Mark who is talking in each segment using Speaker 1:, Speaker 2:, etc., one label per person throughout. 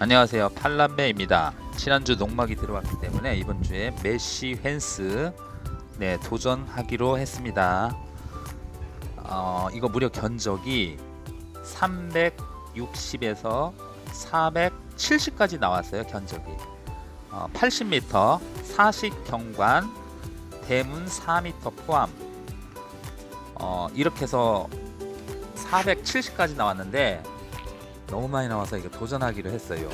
Speaker 1: 안녕하세요. 팔남매입니다. 지난주 농막이 들어왔기 때문에 이번 주에 메시 펜스 네 도전하기로 했습니다. 어, 이거 무려 견적이 360에서 470까지 나왔어요 견적이. 어, 80m 40 경관 대문 4m 포함. 어, 이렇게 해서 470까지 나왔는데 너무 많이 나와서 이거 도전하기로 했어요.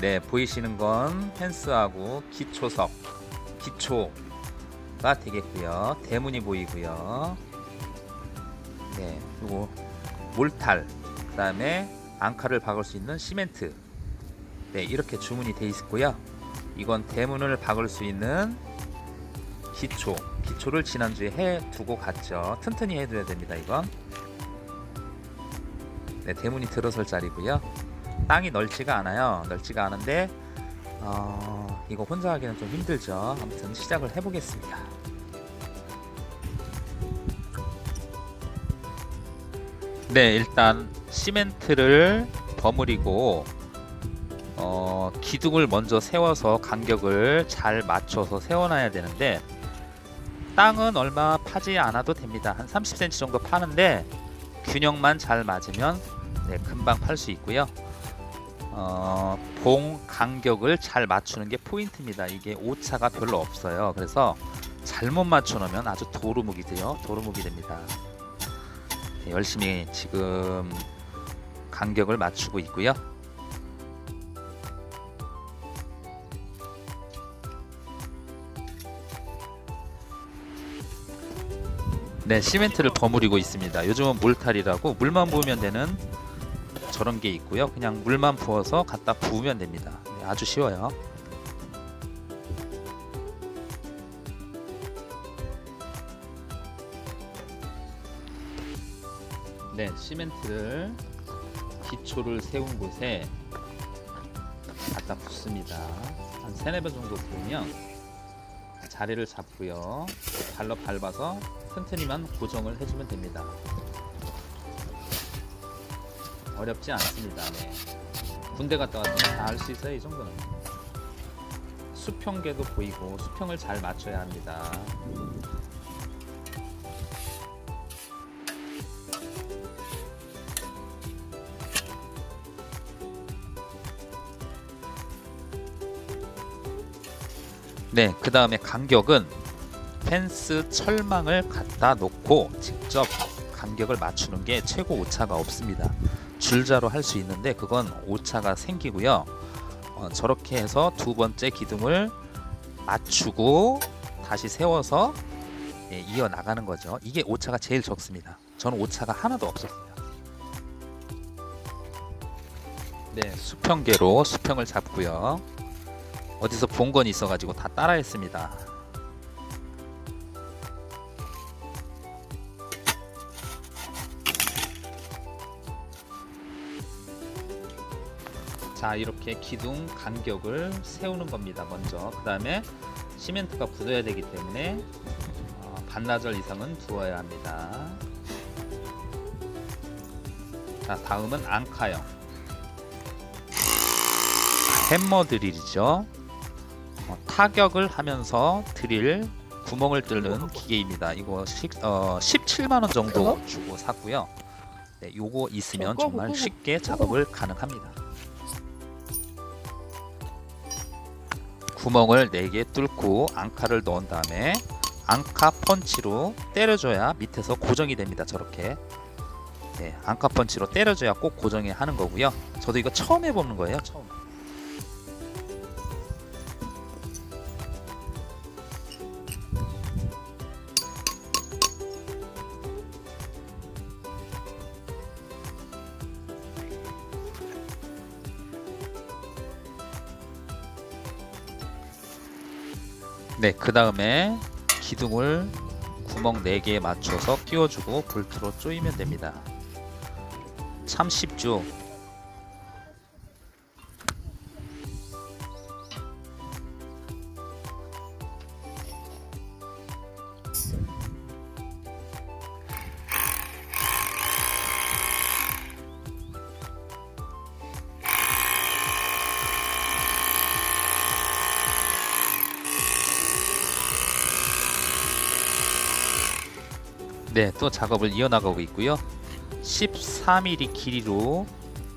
Speaker 1: 네, 보이시는 건 펜스하고 기초석, 기초가 되겠고요. 대문이 보이고요. 네, 그리고 몰탈, 그 다음에 앙카를 박을 수 있는 시멘트. 네, 이렇게 주문이 돼 있고요. 이건 대문을 박을 수 있는 기초. 기초를 지난주에 해 두고 갔죠. 튼튼히 해둬야 됩니다. 이건. 네, 대문이 들어설 자리고요. 땅이 넓지가 않아요. 넓지가 않은데 어, 이거 혼자 하기는 좀 힘들죠. 아무튼 시작을 해보겠습니다. 네, 일단 시멘트를 버무리고 어, 기둥을 먼저 세워서 간격을 잘 맞춰서 세워놔야 되는데 땅은 얼마 파지 않아도 됩니다. 한 30cm 정도 파는데 균형만 잘 맞으면 네, 금방 팔 수 있고요. 어, 봉 간격을 잘 맞추는 게 포인트입니다. 이게 오차가 별로 없어요. 그래서 잘못 맞춰 놓으면 아주 도루묵이 돼요. 도루묵이 됩니다. 네, 열심히 지금 간격을 맞추고 있고요. 네, 시멘트를 버무리고 있습니다. 요즘은 몰탈이라고 물만 부으면 되는 저런 게 있고요. 그냥 물만 부어서 갖다 부으면 됩니다. 네, 아주 쉬워요. 네, 시멘트를 기초를 세운 곳에 갖다 붓습니다. 한 세네 번 정도 부으면 자리를 잡고요. 발로 밟아서 튼튼히만 고정을 해주면 됩니다. 어렵지 않습니다. 네. 군대 갔다 왔으면 다 할 수 있어요. 이 정도는. 수평계도 보이고 수평을 잘 맞춰야 합니다. 네, 그 다음에 간격은 펜스 철망을 갖다 놓고 직접 간격을 맞추는 게 최고 오차가 없습니다. 줄자로 할 수 있는데 그건 오차가 생기고요. 어, 저렇게 해서 두 번째 기둥을 맞추고 다시 세워서 예, 이어 나가는 거죠. 이게 오차가 제일 적습니다. 저는 오차가 하나도 없었어요. 네, 수평계로 수평을 잡고요. 어디서 본 건 있어가지고 다 따라했습니다. 자 이렇게 기둥 간격을 세우는 겁니다 먼저. 그 다음에 시멘트가 굳어야 되기 때문에 어, 반나절 이상은 두어야 합니다. 자 다음은 앙카형. 햄머 드릴이죠. 어, 타격을 하면서 드릴 구멍을 뚫는 기계입니다 이거 시, 어, 17만원 정도 주고 샀고요 네, 요거 있으면 정말 쉽게 작업을 가능합니다 구멍을 4개 뚫고 앙카를 넣은 다음에 앙카 펀치로 때려줘야 밑에서 고정이 됩니다. 저렇게 네, 앙카 펀치로 때려줘야 꼭 고정이 하는 거고요. 저도 이거 처음 해보는 거예요. 처음. 네, 그 다음에 기둥을 구멍 4개에 맞춰서 끼워주고 볼트로 조이면 됩니다. 참 쉽죠? 네, 또 작업을 이어나가고 있고요. 14mm 길이로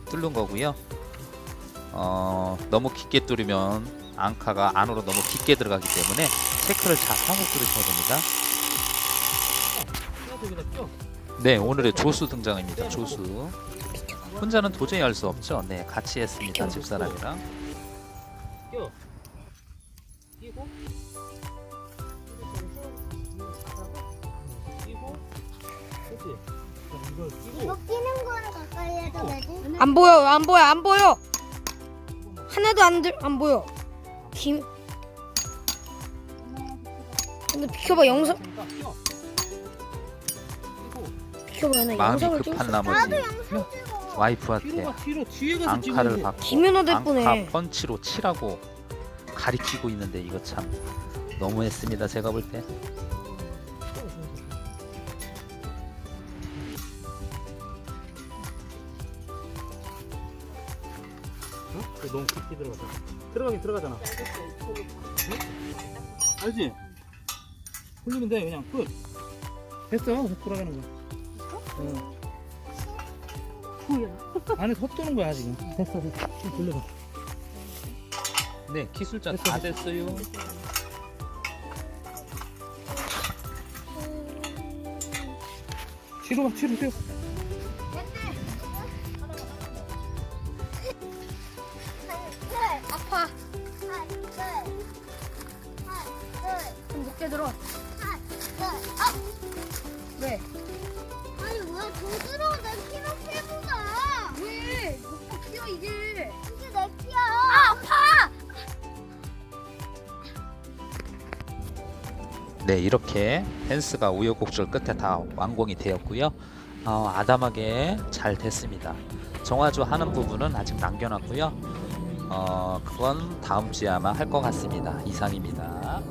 Speaker 1: 뚫는 거고요. 어, 너무 깊게 뚫으면 앙카가 안으로 너무 깊게 들어가기 때문에 체크를 잘 하고 뚫으셔야 됩니다. 네, 오늘의 조수 등장입니다. 조수. 혼자는 도저히 할 수 없죠. 네, 같이 했습니다. 집사람이랑.
Speaker 2: 그렇지. 자, 이걸 끼고.
Speaker 3: 이거 끼는 거는 가까이 해도 되지?
Speaker 4: 안 보여 안 보여 안 보여 하나도 안, 들, 안 보여 김 근데 비켜봐 영상
Speaker 2: 끼워. 끼고.
Speaker 4: 비켜봐 나
Speaker 1: 마음이
Speaker 4: 영상을
Speaker 1: 급한 나머지
Speaker 3: 찍어.
Speaker 1: 와이프한테
Speaker 2: 뒤로 가 뒤로 뒤에 가서
Speaker 1: 앙카를. 받고
Speaker 4: 김연아 될
Speaker 1: 앙카
Speaker 4: 뻔해
Speaker 1: 펀치로 치라고 가리키고 있는데 이거 참 너무했습니다. 제가 볼 때.
Speaker 2: 응? 그거 너무 깊이 들어가서. 들어가긴 들어가잖아. 응? 알지? 흘리면 돼 그냥 끝. 됐어 돌아가는 거. 응. 안에 헛도는 거야 지금. 됐어 됐어. 좀 돌려봐.
Speaker 1: 네, 기술자 다
Speaker 2: 됐어.
Speaker 1: 됐어요.
Speaker 2: 뒤로 가 뒤로 뒤로.
Speaker 4: 아파
Speaker 3: 하나, 둘. 하나, 둘.
Speaker 4: 좀 높게 들어
Speaker 3: 하나, 둘. 아!
Speaker 4: 왜?
Speaker 3: 아니 왜 도드로 내 키로 패고 가?
Speaker 4: 왜? 오빠 키워 이게
Speaker 3: 이게 내 키야. 아, 아파.
Speaker 1: 네, 이렇게 펜스가 우여곡절 끝에 다 완공이 되었고요. 어, 아담하게 잘 됐습니다. 정화조 하는 부분은 아직 남겨놨고요. 어, 그건 다음 주에 아마 할 것 같습니다. 이상입니다.